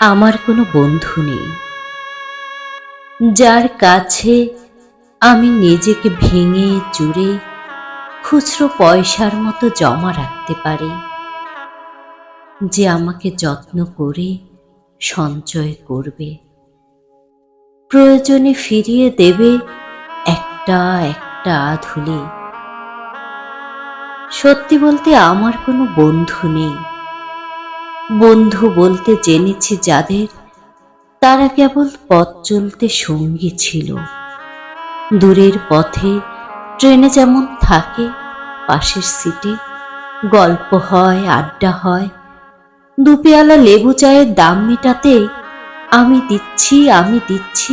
আমার কোনো বন্ধু নেই। যার কাছে আমি নিজেকে ভেঙে চুরে খুচরো পয়সার মতো জমা রাখতে পারি, যে আমাকে যত্ন করে, সঞ্চয় করবে। প্রয়োজনে ফিরিয়ে দেবে একটা একটা আধুলি সত্যি বলতে আমার কোনো বন্ধু নেই। বন্ধু বলতে জেনেছি যাদের তারা কেবল পথ চলতে সঙ্গী ছিল। দূরের পথে ট্রেনে যেমন থাকে, পাশের সিটে গল্প হয়, আড্ডা হয়, দুপেয়ালা লেবু চায়ের দাম মেটাতে আমি দিচ্ছি আমি দিচ্ছি,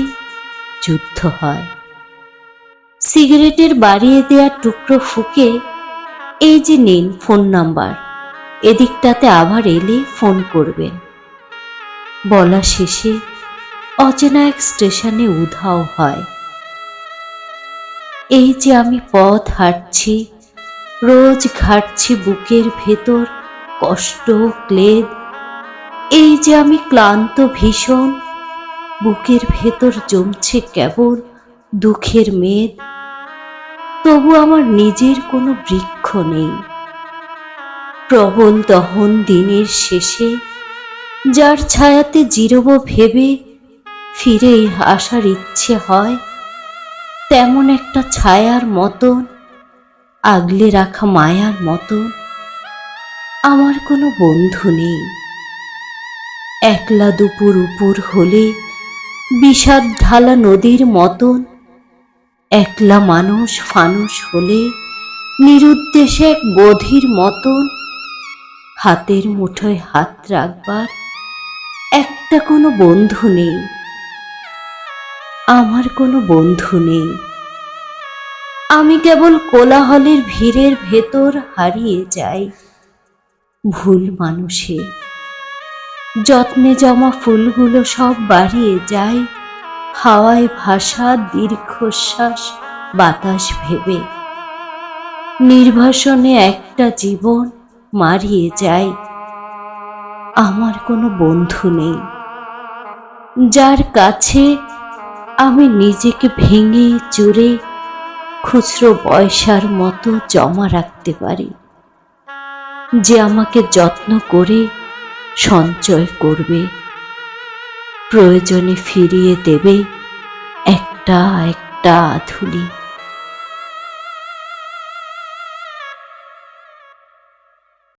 যুদ্ধ হয়। সিগারেটের বাড়িয়ে দেয়া টুকরো ফুকে এই যে নিন ফোন নাম্বার। এদিকটাতে আবার এলে ফোন করবেন বলা শেষে অচেনা এক স্টেশনে উধাও হয়। এই যে আমি পথ হাঁটছি, রোজ ঘাটছি বুকের ভেতর কষ্ট ক্লেদ। এই যে আমি ক্লান্ত ভীষণ, বুকের ভেতর জমছে কেবল দুঃখের মেদ। তবু আমার নিজের কোনো বৃক্ষ নেই। প্রবল দহন দিনের শেষে যার ছায়াতে জিরব ভেবে ফিরে আসার ইচ্ছে হয়, তেমন একটা ছায়ার মতন, আগলে রাখা মায়ার মতন আমার কোনো বন্ধু নেই। একলা দুপুর উপর হলে বিষাদ ঢালা নদীর মতন একলা মানুষ ফানুষ হলে নিরুদ্দেশে বধির মতন হাতের মুঠোয় হাত রাখবার একটা কোনো বন্ধু নেই, আমার কোনো বন্ধু নেই। আমি কেবল কোলাহলের ভিড়ের ভেতর হারিয়ে যাই ভুল মানুষে যত্নে জমা ফুলগুলো সব বাড়িয়ে যায় হাওয়ায় ভাসা দীর্ঘশ্বাস, বাতাস ভেবে। নির্বাসনে একটা জীবন মারিয়ে যায়। আমার কোনো বন্ধু নেই। যার কাছে আমি নিজেকে ভেঙে চুরে খুচরো পয়সার মতো জমা রাখতে পারি। যে আমাকে যত্ন করে সঞ্চয় করবে। প্রয়োজনে ফিরিয়ে দেবে একটা একটা আধুলি